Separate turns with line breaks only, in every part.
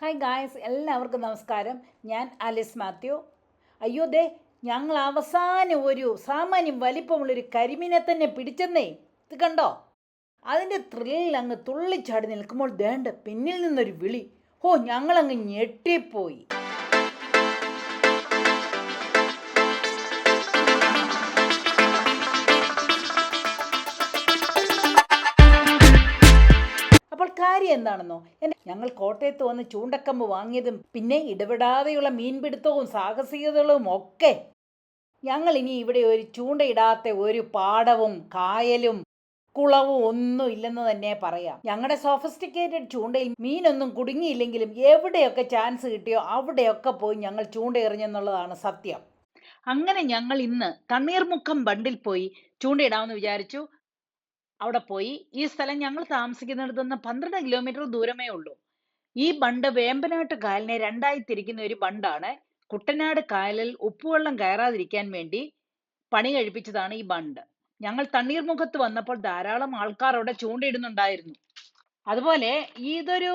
Hi guys എല്ലാവർക്കും നമസ്കാരം. ഞാൻ ആലിസ് മാത്യു. അയ്യോ ദേ ഞങ്ങൾ അവസാനം ഒരു സാമാന്യം വലിപ്പമുള്ളൊരു കരിമീനെ തന്നെ പിടിച്ചെന്നേ. ഇത് കണ്ടോ? അതിന്റെ ത്രില്ലിൽ അങ്ങ് തുള്ളിച്ചാടി നിൽക്കുമ്പോൾ ദേണ്ട പിന്നിൽ നിന്നൊരു വിളി. ഓ ഞങ്ങളങ്ങ് ഞെട്ടിപ്പോയി. കാര്യം എന്താണെന്നോ? ഞങ്ങൾ കോട്ടയത്ത് വന്ന് ചൂണ്ടക്കമ്പ് വാങ്ങിയതും പിന്നെ ഇടപെടാതെയുള്ള മീൻപിടുത്തവും സാഹസികതകളും ഒക്കെ ഞങ്ങൾ ഇനി ഇവിടെ ഒരു ചൂണ്ടയിടാത്ത ഒരു പാടവും കായലും കുളവും ഒന്നും ഇല്ലെന്ന് തന്നെ പറയാം. ഞങ്ങളുടെ സോഫിസ്റ്റിക്കേറ്റഡ് ചൂണ്ടയിൽ മീനൊന്നും കുടുങ്ങിയില്ലെങ്കിലും എവിടെയൊക്കെ ചാൻസ് കിട്ടിയോ അവിടെയൊക്കെ പോയി ഞങ്ങൾ ചൂണ്ട എറിഞ്ഞെന്നുള്ളതാണ് സത്യം. അങ്ങനെ ഞങ്ങൾ ഇന്ന് തണ്ണീർമുക്കം ബണ്ടിൽ പോയി ചൂണ്ടയിടാമെന്ന് വിചാരിച്ചു. അവിടെ പോയി. ഈ സ്ഥലം ഞങ്ങൾ താമസിക്കുന്നിടത്ത് നിന്ന് പന്ത്രണ്ട് കിലോമീറ്റർ ദൂരമേ ഉള്ളൂ. ഈ ബണ്ട് വേമ്പനാട്ട് കായലിനെ രണ്ടായി തിരിക്കുന്ന ഒരു ബണ്ടാണ്. കുട്ടനാട് കായലിൽ ഉപ്പുവെള്ളം കയറാതിരിക്കാൻ വേണ്ടി പണി കഴിപ്പിച്ചതാണ് ഈ ബണ്ട്. ഞങ്ങൾ തണ്ണീർമുഖത്ത് വന്നപ്പോൾ ധാരാളം ആൾക്കാർ അവിടെ ചൂണ്ടയിടുന്നുണ്ടായിരുന്നു. അതുപോലെ ഇതൊരു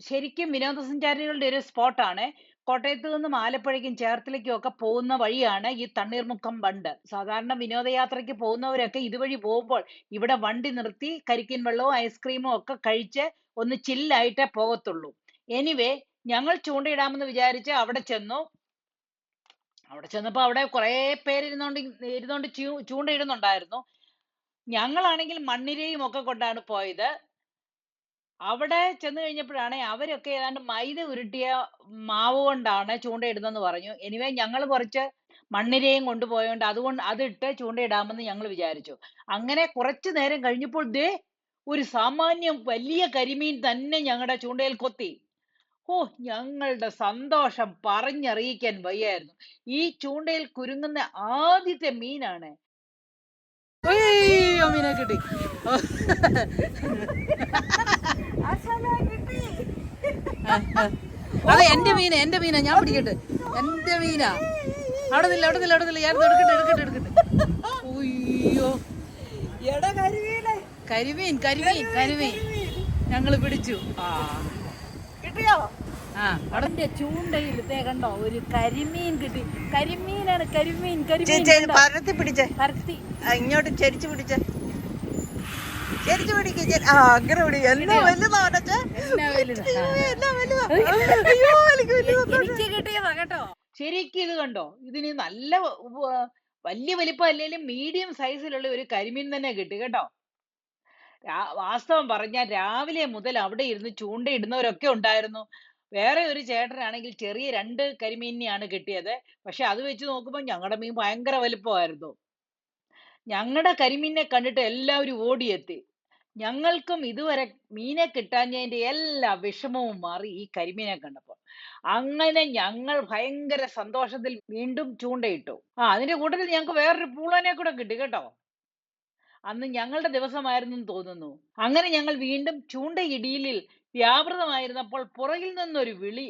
ശരിക്കും വിനോദസഞ്ചാരികളുടെ ഒരു സ്പോട്ടാണ്. കോട്ടയത്ത് നിന്നും ആലപ്പുഴയ്ക്കും ചേർത്തലയ്ക്കും ഒക്കെ പോകുന്ന വഴിയാണ് ഈ തണ്ണീർമുക്കം ബണ്ട് സാധാരണ വിനോദയാത്രയ്ക്ക് പോകുന്നവരൊക്കെ ഇതുവഴി പോകുമ്പോൾ ഇവിടെ വണ്ടി നിർത്തി കരിക്കിൻ വെള്ളവും ഐസ്ക്രീമും ഒക്കെ കഴിച്ച് ഒന്ന് ചില്ലായിട്ടേ പോകത്തുള്ളൂ. എനിവേ ഞങ്ങൾ ചൂണ്ടയിടാമെന്ന് വിചാരിച്ച് അവിടെ ചെന്നു. അവിടെ ചെന്നപ്പോൾ അവിടെ കുറേ പേര് ഇരുന്നോണ്ട് ഇരുന്നോണ്ട് ചൂ- ചൂണ്ടയിടുന്നുണ്ടായിരുന്നു. ഞങ്ങളാണെങ്കിൽ മണ്ണിരയും ഒക്കെ കൊണ്ടാണ് പോയത്. അവിടെ ചെന്ന് കഴിഞ്ഞപ്പോഴാണ് അവരൊക്കെ ഏതാണ്ട് മൈദ ഉരുട്ടിയ മാവ് കൊണ്ടാണ് ചൂണ്ടയിടുന്നതെന്ന് പറഞ്ഞു. എനിവേ ഞങ്ങൾ കുറച്ച് മണ്ണിരയും കൊണ്ടുപോയോണ്ട് അതുകൊണ്ട് അതിട്ട് ചൂണ്ടയിടാമെന്ന് ഞങ്ങൾ വിചാരിച്ചു. അങ്ങനെ കുറച്ചു നേരം കഴിഞ്ഞപ്പോൾ ദേ ഒരു സാമാന്യം വലിയ കരിമീൻ തന്നെ ഞങ്ങളുടെ ചൂണ്ടയിൽ കൊത്തി. ഓ ഞങ്ങളുടെ സന്തോഷം പറഞ്ഞറിയിക്കാൻ വയ്യായിരുന്നു. ഈ ചൂണ്ടയിൽ കുരുങ്ങുന്ന ആദ്യത്തെ മീനാണ്. ഓ മീനെ കിട്ടി. അതെ എന്റെ മീന എന്റെ മീന ഞാൻ പിടിക്കട്ടെ. എന്റെ മീന. അവിടെ നില്ല അവിടെ നില്ല അവിടെ നില്ല. ഞാൻ എടുക്കട്ടെ എടുക്കട്ടെ എടുക്കട്ടെ. കരിമീൻ. കരിമീൻ കരിമീൻ ഞങ്ങൾ പിടിച്ചു. ആ. ആ അവിടെ ചൂണ്ടയിൽ കണ്ടോ ഒരു കരിമീൻ കിട്ടി. കരിമീനാണ് കരിമീൻ കരിമീൻ?
പരത്തി പിടിച്ചേ.
പരത്തി.
ഇങ്ങോട്ട് ചരിച്ചു പിടിച്ചേ. ചെരിച്ചു പിടിക്ക. ആ അങ്ങനെ പിടി എന്നാ
വലുതാ? കേട്ടോ. ശരിക്കും ഇത് കണ്ടോ? ഇതിന് നല്ല വലിയ വലിപ്പം അല്ലെങ്കിലും മീഡിയം സൈസിലുള്ള ഒരു കരിമീൻ തന്നെ കിട്ടി കേട്ടോ. വാസ്തവം പറഞ്ഞാൽ രാവിലെ മുതൽ അവിടെ ഇരുന്ന് ചൂണ്ടയിടുന്നവരൊക്കെ ഉണ്ടായിരുന്നു. വേറെ ഒരു ചേട്ടനാണെങ്കിൽ ചെറിയ രണ്ട് കരിമീനെയാണ് കിട്ടിയത്. പക്ഷെ അത് വെച്ച് നോക്കുമ്പോൾ ഞങ്ങളുടെ മീൻ ഭയങ്കര വലിപ്പമായിരുന്നു. ഞങ്ങളുടെ കരിമീനെ കണ്ടിട്ട് എല്ലാവരും ഓടിയെത്തി. ഞങ്ങൾക്കും ഇതുവരെ മീനെ കിട്ടാഞ്ഞതിന്റെ എല്ലാ വിഷമവും മാറി ഈ കരിമീനെ കണ്ടപ്പോൾ. അങ്ങനെ ഞങ്ങൾ ഭയങ്കര സന്തോഷത്തിൽ വീണ്ടും ചൂണ്ടയിട്ടു. ആ അതിന്റെ കൂട്ടത്തിൽ ഞങ്ങൾക്ക് വേറൊരു പൂളനെ കൂടെ കിട്ടി കേട്ടോ. അന്ന് ഞങ്ങളുടെ ദിവസമായിരുന്നു തോന്നുന്നു. അങ്ങനെ ഞങ്ങൾ വീണ്ടും ചൂണ്ടയിടിയിലിൽ വ്യാപൃതമായിരുന്നപ്പോൾ പുറകിൽ നിന്നൊരു വിളി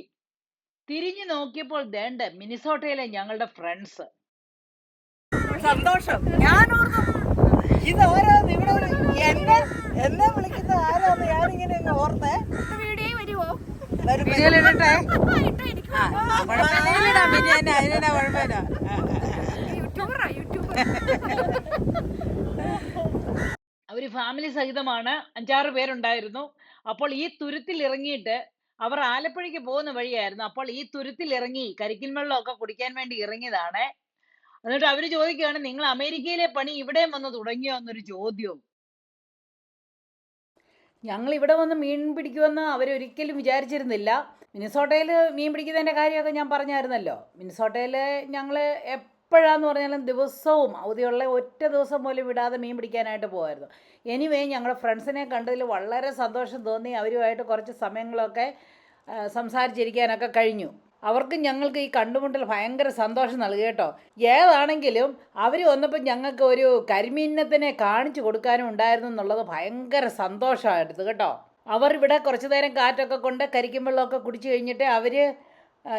തിരിഞ്ഞു നോക്കിയപ്പോൾ ദേണ്ട മിനിസോട്ടയിലെ ഞങ്ങളുടെ ഫ്രണ്ട്സ്.
സന്തോഷം. ഞാൻ ഓർത്തു ഇത് ഓരോന്ന് ഇവിടെ എന്നെ എന്നെ വിളിക്കുന്ന ആരാന്ന് ഞാനിങ്ങനെ ഓർത്തേ.
വീഡിയോയിലിടട്ടെ
പിന്നെ എന്നാ, ഇതിനെന്നാ കുഴപ്പമില്ല.
അവർ ഫാമിലി സഹിതമാണ്. അഞ്ചാറ് പേരുണ്ടായിരുന്നു. അപ്പോൾ ഈ തുരുത്തിൽ ഇറങ്ങിയിട്ട് അവർ ആലപ്പുഴയ്ക്ക് പോകുന്ന വഴിയായിരുന്നു. അപ്പോൾ ഈ തുരുത്തിൽ ഇറങ്ങി കരിക്കിൻ വെള്ളമൊക്കെ കുടിക്കാൻ വേണ്ടി ഇറങ്ങിയതാണ്. എന്നിട്ട് അവർ ചോദിക്കുകയാണ് നിങ്ങൾ അമേരിക്കയിലെ പണി ഇവിടെ വന്ന് തുടങ്ങിയോ? എന്നൊരു ചോദ്യവും. ഞങ്ങൾ ഇവിടെ വന്ന് മീൻ പിടിക്കുമെന്ന് അവരൊരിക്കലും വിചാരിച്ചിരുന്നില്ല. മിനിസോട്ടയിൽ മീൻ പിടിക്കുന്നതിന്റെ കാര്യമൊക്കെ ഞാൻ പറഞ്ഞായിരുന്നല്ലോ. മിനിസോട്ടയിൽ ഞങ്ങൾ എപ്പോഴാന്ന് പറഞ്ഞാലും ദിവസവും അവധിയുള്ള ഒറ്റ ദിവസം പോലും വിടാതെ മീൻ പിടിക്കാനായിട്ട് പോകുമായിരുന്നു എനിവേ ഞങ്ങളുടെ ഫ്രണ്ട്സിനെ കണ്ടതിൽ വളരെ സന്തോഷം തോന്നി. അവരുമായിട്ട് കുറച്ച് സമയങ്ങളൊക്കെ സംസാരിച്ചിരിക്കാനൊക്കെ കഴിഞ്ഞു. അവർക്ക് ഞങ്ങൾക്ക് ഈ കണ്ടുമുട്ടൽ ഭയങ്കര സന്തോഷം നൽകി കേട്ടോ. ഏതാണെങ്കിലും അവർ വന്നപ്പോൾ ഞങ്ങൾക്ക് ഒരു കരിമീനത്തിനെ കാണിച്ചു കൊടുക്കാനും ഉണ്ടായിരുന്നു എന്നുള്ളത് ഭയങ്കര സന്തോഷമായിരുന്നു കേട്ടോ. അവർ ഇവിടെ കുറച്ച് നേരം കാറ്റൊക്കെ കൊണ്ട് കരിക്കും വെള്ളമൊക്കെ കുടിച്ചു കഴിഞ്ഞിട്ട് അവർ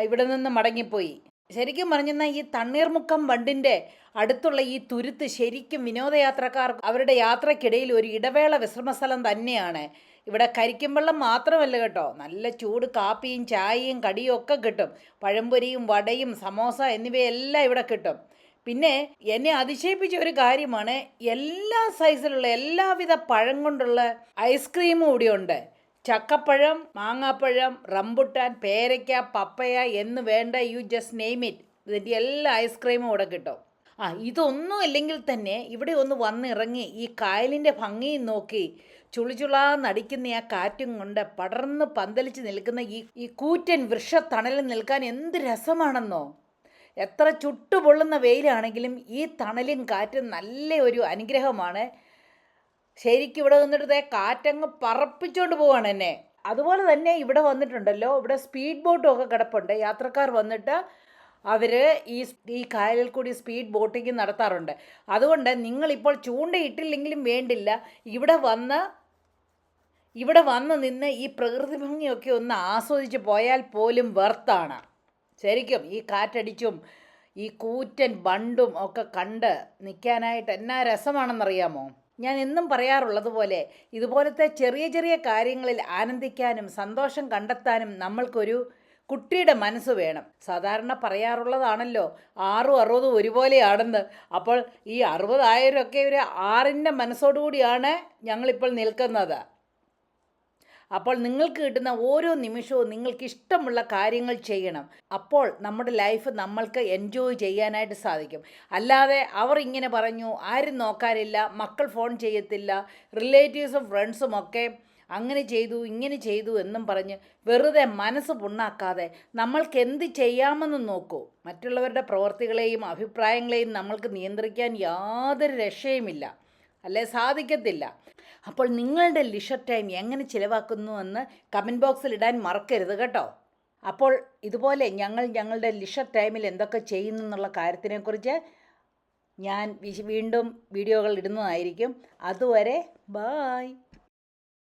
ഇവിടെ നിന്ന് മടങ്ങിപ്പോയി. ശരിക്കും പറഞ്ഞാൽ ഈ തണ്ണീർമുക്കം ബണ്ടിന്റെ അടുത്തുള്ള ഈ തുരുത്ത് ശരിക്കും വിനോദയാത്രക്കാർ അവരുടെ യാത്രക്കിടയിൽ ഒരു ഇടവേള വിശ്രമസ്ഥലം തന്നെയാണ്. ഇവിടെ കരിക്കും വെള്ളം മാത്രമല്ല കേട്ടോ. നല്ല ചൂട് കാപ്പിയും ചായയും കടിയും ഒക്കെ കിട്ടും. പഴംപൊരിയും വടയും സമോസ എന്നിവയെല്ലാം ഇവിടെ കിട്ടും. പിന്നെ എന്നെ അതിശയിപ്പിച്ച ഒരു കാര്യമാണ് എല്ലാ സൈസിലുള്ള എല്ലാവിധ പഴം കൊണ്ടുള്ള ഐസ്ക്രീമും ഇവിടെയുണ്ട് ചക്കപ്പഴം മാങ്ങാപ്പഴം റംബുട്ടാൻ പേരയ്ക്ക പപ്പയ എന്ന് വേണ്ട യു ജസ്റ്റ് നെയ്മിറ്റ് ഇതിന്റെ എല്ലാ ഐസ്ക്രീമും ഇവിടെ കിട്ടും. ആ ഇതൊന്നും ഇല്ലെങ്കിൽ തന്നെ ഇവിടെ ഒന്ന് വന്നിറങ്ങി ഈ കായലിന്റെ ഭംഗിയും നോക്കി. ചുളിചുളാന്നടിക്കുന്ന ആ കാറ്റും കൊണ്ട് പടർന്ന് പന്തലിച്ച് നിൽക്കുന്ന ഈ ഈ കൂറ്റൻ വൃക്ഷത്തണലിൽ നിൽക്കാൻ എന്ത് രസമാണെന്നോ. എത്ര ചുട്ടുപൊള്ളുന്ന വെയിലാണെങ്കിലും ഈ തണലും കാറ്റും നല്ല ഒരു അനുഗ്രഹമാണ്. ശരിക്കും ഇവിടെ നിന്നിട്ട് കാറ്റങ്ങ് പറപ്പിച്ചുകൊണ്ട് പോവാണ് എന്നെ. അതുപോലെ തന്നെ ഇവിടെ വന്നിട്ടുണ്ടല്ലോ ഇവിടെ സ്പീഡ് ബോട്ടും ഒക്കെ കിടപ്പുണ്ട്. യാത്രക്കാർ വന്നിട്ട് അവർ ഈ ഈ കായലിൽ കൂടി സ്പീഡ് ബോട്ടിങ് നടത്താറുണ്ട്. അതുകൊണ്ട് നിങ്ങളിപ്പോൾ ചൂണ്ടയിട്ടില്ലെങ്കിലും വേണ്ടില്ല. ഇവിടെ വന്ന് ഇവിടെ വന്ന് നിന്ന് ഈ പ്രകൃതി ഭംഗിയൊക്കെ ഒന്ന് ആസ്വദിച്ച് പോയാൽ പോലും വെർത്താണ്. ശരിക്കും ഈ കാറ്റടിച്ചും ഈ കൂറ്റൻ ബണ്ടും ഒക്കെ കണ്ട് നിൽക്കാനായിട്ട് എന്നാ രസമാണെന്നറിയാമോ? ഞാൻ എന്നും പറയാറുള്ളത് പോലെ ഇതുപോലത്തെ ചെറിയ ചെറിയ കാര്യങ്ങളിൽ ആനന്ദിക്കാനും സന്തോഷം കണ്ടെത്താനും നമ്മൾക്കൊരു കുട്ടിയുടെ മനസ്സ് വേണം. സാധാരണ പറയാറുള്ളതാണല്ലോ ആറും അറുപതും ഒരുപോലെയാണെന്ന്. അപ്പോൾ ഈ അറുപതായിരമൊക്കെ ഒരു ആറിന്റെ മനസ്സോടുകൂടിയാണ് ഞങ്ങളിപ്പോൾ നിൽക്കുന്നത്. അപ്പോൾ നിങ്ങൾക്ക് കിട്ടുന്ന ഓരോ നിമിഷവും നിങ്ങൾക്ക് ഇഷ്ടമുള്ള കാര്യങ്ങൾ ചെയ്യണം. അപ്പോൾ നമ്മുടെ ലൈഫ് നമ്മൾക്ക് എൻജോയ് ചെയ്യാനായിട്ട് സാധിക്കും. അല്ലാതെ അവർ ഇങ്ങനെ പറഞ്ഞു ആരും നോക്കാനില്ല മക്കൾ ഫോൺ ചെയ്യത്തില്ല റിലേറ്റീവ്സും ഫ്രണ്ട്സും ഒക്കെ അങ്ങനെ ചെയ്തു ഇങ്ങനെ ചെയ്തു എന്നും പറഞ്ഞ് വെറുതെ മനസ്സ് പുണ്ണാക്കാതെ നമ്മൾക്ക് എന്ത് ചെയ്യാമെന്ന് നോക്കൂ. മറ്റുള്ളവരുടെ പ്രവർത്തികളെയും അഭിപ്രായങ്ങളെയും നമ്മൾക്ക് നിയന്ത്രിക്കാൻ യാതൊരു രക്ഷയുമില്ല. അല്ലേ? സാധിക്കത്തില്ല. അപ്പോൾ നിങ്ങളുടെ ലിഷർ ടൈം എങ്ങനെ ചിലവാക്കുന്നു എന്ന് കമന്റ് ബോക്സിൽ ഇടാൻ മറക്കരുത് കേട്ടോ. അപ്പോൾ ഇതുപോലെ ഞങ്ങൾ ഞങ്ങളുടെ ലിഷർ ടൈമിൽ എന്തൊക്കെ ചെയ്യുന്നു എന്നുള്ള കാര്യത്തിനെക്കുറിച്ച് ഞാൻ വീണ്ടും വീഡിയോകൾ ഇടുന്നതായിരിക്കും. അതുവരെ ബായ്